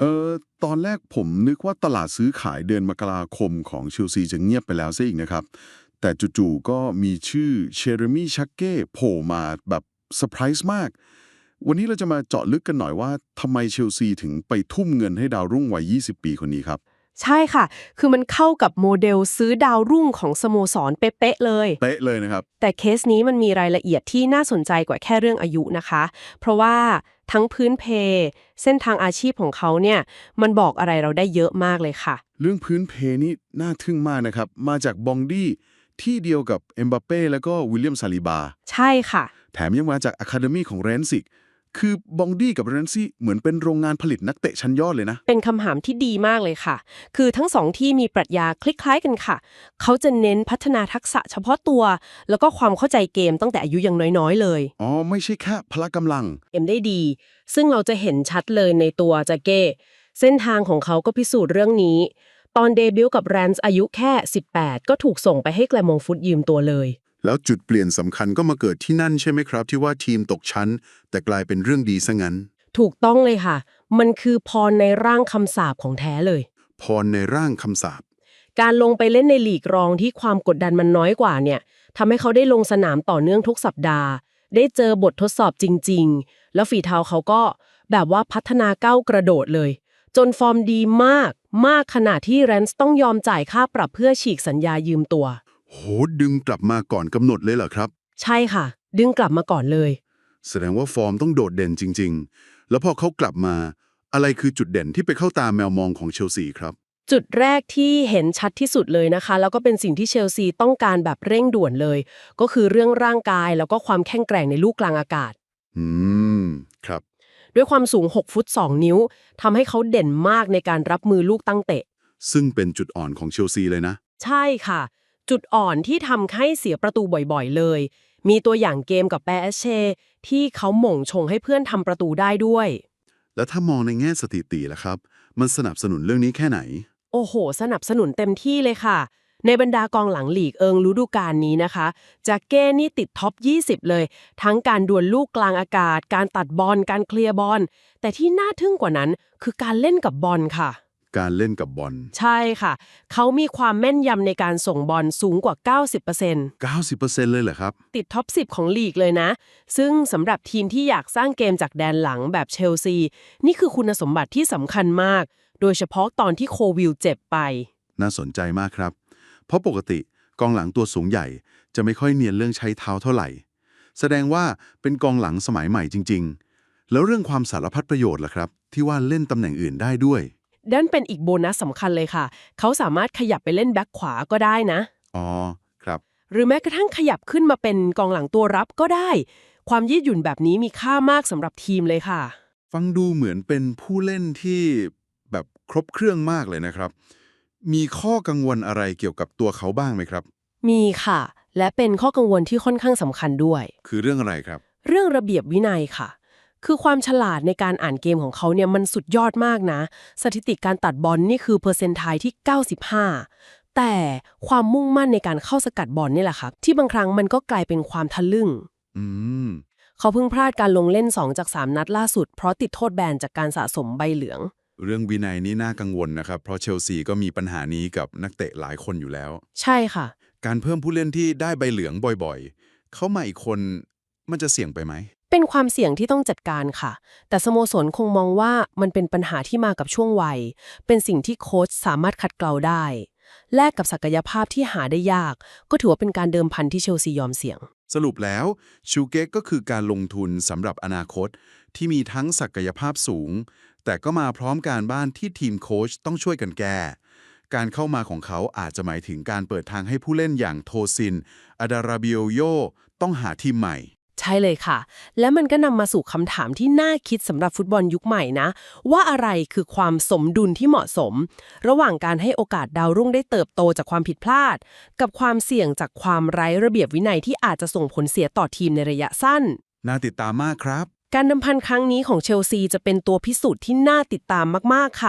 เออตอนแรกผมนึกว่าตลาดซื้อขายเดือนมกราคมของเชลซีจะเงียบไปแล้วซะอีกนะครับ แต่จู่ๆก็มีชื่อเชเรมี่ชักเก้โผล่มาแบบเซอร์ไพรส์มาก วันนี้เราจะมาเจาะลึกกันหน่อยว่าทำไมเชลซีถึงไปทุ่มเงินให้ดาวรุ่งวัย 20 ปีคนนี้ครับ ใช่ค่ะ คือมันเข้ากับโมเดลซื้อดาวรุ่งของสโมสรเป๊ะๆเลย เป๊ะเลยนะครับ แต่เคสนี้มันมีรายละเอียดที่น่าสนใจกว่าแค่เรื่องอายุนะคะ เพราะว่าทั้งพื้นเพ เส้นทางอาชีพของเขาเนี่ย มันบอกอะไรเราได้เยอะมากเลยค่ะ เรื่องพื้นเพนี่น่าทึ่งมากนะครับ มาจากบองดี้ที่เดียวกับเอ็มบัปเป้แล้วก็วิลเลียมซาลิบา ใช่ค่ะ แถมยังมาจากอะคาเดมีของเรนซิก คือบองดี้กับเรนซี่เหมือนเป็นโรงงานผลิตนักเตะชั้นยอดเลยนะ เป็นคำถามที่ดีมากเลยค่ะ คือทั้งสองที่มีปรัชญาคล้ายๆกันค่ะ เขาจะเน้นพัฒนาทักษะเฉพาะตัว แล้วก็ความเข้าใจเกมตั้งแต่อายุยังน้อยๆ เลย อ๋อ ไม่ใช่แค่พละกำลังเอ็มได้ดี ซึ่งเราจะเห็นชัดเลยในตัวจาเก้เส้นทางของเขาก็พิสูจน์เรื่องนี้ ตอนเดบิวต์กับแรนส์อายุแค่ 18 ก็ถูกส่งไปให้แกลมงฟุตยืมตัวเลย แล้วจุดเปลี่ยนสำคัญก็มาเกิดที่นั่นใช่ไหมครับ ที่ว่าทีมตกชั้น แต่กลายเป็นเรื่องดีซะงั้น ถูกต้องเลยค่ะ มันคือพรในร่างคำสาปของแท้เลย พรในร่างคำสาปการลงไปเล่นในลีกรองที่ความกดดันมันน้อยกว่าเนี่ยทำให้เขาได้ลงสนามต่อเนื่องทุกสัปดาห์ ได้เจอบททดสอบจริง ๆ แล้วฝีเท้าเขาก็แบบว่าพัฒนาก้าวกระโดดเลย จนฟอร์มดีมากมากขนาดที่แรนส์ต้องยอมจ่ายค่าปรับเพื่อฉีกสัญญายืมตัว โหดึงกลับมาก่อนกำหนดเลยเหรอครับ ใช่ค่ะ ดึงกลับมาก่อนเลย แสดงว่าฟอร์มต้องโดดเด่นจริง ๆ แล้วพอเขากลับมา อะไรคือจุดเด่นที่ไปเข้าตามแมวมองของเชลซีครับ จุดแรกที่เห็นชัดที่สุดเลยนะคะ แล้วก็เป็นสิ่งที่เชลซีต้องการแบบเร่งด่วนเลย ก็คือเรื่องร่างกายแล้วก็ความแข็งแกร่งในลูกกลางอากาศ อืม ครับ ด้วยความสูง 6 ฟุต 2 นิ้วทำให้เขาเด่นมากในการรับมือลูกตั้งเตะ ซึ่งเป็นจุดอ่อนของเชลซีเลยนะ ใช่ค่ะ จุดอ่อนที่ทำให้เสียประตูบ่อยๆเลย มีตัวอย่างเกมกับแปเอเช ที่เขาหม่งชงให้เพื่อนทำประตูได้ด้วย แล้วถ้ามองในแง่สถิติล่ะครับ มันสนับสนุนเรื่องนี้แค่ไหน โอ้โห สนับสนุนเต็มที่เลยค่ะ ในบรรดากองหลังหลีกเอิงฤดูกาลนี้นะคะจากเก้นี่ติดท็อป 20 เลย ทั้งการดวลลูกกลางอากาศ การตัดบอลการเคลียร์บอลแต่ที่น่าทึ่งกว่านั้นคือการเล่นกับบอลค่ะ การเล่นกับบอล ใช่ค่ะ เขามีความแม่นยำในการส่งบอลสูงกว่า 90% 90%เลยเหรอครับ ติดท็อป 10 ของลีกเลยนะ ซึ่งสำหรับทีมที่อยากสร้างเกมจากแดนหลังแบบเชลซี นี่คือคุณสมบัติที่สำคัญมาก โดยเฉพาะตอนที่โควิลเจ็บไป น่าสนใจมากครับ เพราะปกติกองหลังตัวสูงใหญ่ จะไม่ค่อยเนียนเรื่องใช้เท้าเท่าไหร่ แสดงว่าเป็นกองหลังสมัยใหม่จริง ๆ แล้วเรื่องความสารพัดประโยชน์ล่ะครับ ที่ว่าเล่นตำแหน่งอื่นได้ด้วย ด้านเป็นอีกโบนัสสำคัญเลยค่ะ เขาสามารถขยับไปเล่นแบ็คขวาก็ได้นะ อ๋อ ครับ หรือแม้กระทั่งขยับขึ้นมาเป็นกองหลังตัวรับก็ได้ ความยืดหยุ่นแบบนี้มีค่ามากสำหรับทีมเลยค่ะ ฟังดูเหมือนเป็นผู้เล่นที่แบบครบเครื่องมากเลยนะครับ มีข้อกังวลอะไรเกี่ยวกับตัวเขาบ้างไหมครับ มีค่ะ และเป็นข้อกังวลที่ค่อนข้างสำคัญด้วย คือเรื่องอะไรครับ เรื่องระเบียบวินัยค่ะ คือความฉลาดในการอ่านเกมของเขาเนี่ยมันสุดยอดมากนะ สถิติการตัดบอลนี่คือเปอร์เซนต์ไทที่ 95 แต่ความมุ่งมั่นในการเข้าสกัดบอลนี่แหละครับที่บางครั้งมันก็กลายเป็นความทะลึ่ง อืมเขาเพิ่งพลาดการลงเล่น 2 จาก 3 นัดล่าสุด เพราะติดโทษแบนจากการสะสมใบเหลือง เรื่องวินัยนี่น่ากังวลนะครับ เพราะเชลซีก็มีปัญหานี้กับนักเตะหลายคนอยู่แล้ว ใช่ค่ะ การเพิ่มผู้เล่นที่ได้ใบเหลืองบ่อยๆ เข้ามาอีกคนมันจะเสี่ยงไปไหม เป็นความเสี่ยงที่ต้องจัดการค่ะ แต่สโมสรคงมองว่ามันเป็นปัญหาที่มากับช่วงวัย เป็นสิ่งที่โค้ชสามารถขัดเกลาได้ แลกกับศักยภาพที่หาได้ยาก ก็ถือว่าเป็นการเดิมพันที่เชลซียอมเสี่ยง สรุปแล้วชูเก็กก็คือการลงทุนสำหรับอนาคต ที่มีทั้งศักยภาพสูง แต่ก็มาพร้อมการบ้านที่ทีมโค้ชต้องช่วยกันแก้การเข้ามาของเขาอาจจะหมายถึงการเปิดทางให้ผู้เล่นอย่างโทซินอาดาราบิโอโยต้องหาทีมใหม่ ใช่เลยค่ะ และมันก็นำมาสู่คำถามที่น่าคิดสำหรับฟุตบอลยุคใหม่นะ ว่าอะไรคือความสมดุลที่เหมาะสม ระหว่างการให้โอกาสดาวรุ่งได้เติบโตจากความผิดพลาด กับความเสี่ยงจากความไร้ระเบียบวินัยที่อาจจะส่งผลเสียต่อทีมในระยะสั้น น่าติดตามมากครับ การดำพันครั้งนี้ของเชลซีจะเป็นตัวพิสูจน์ที่น่าติดตามมากๆค่ะ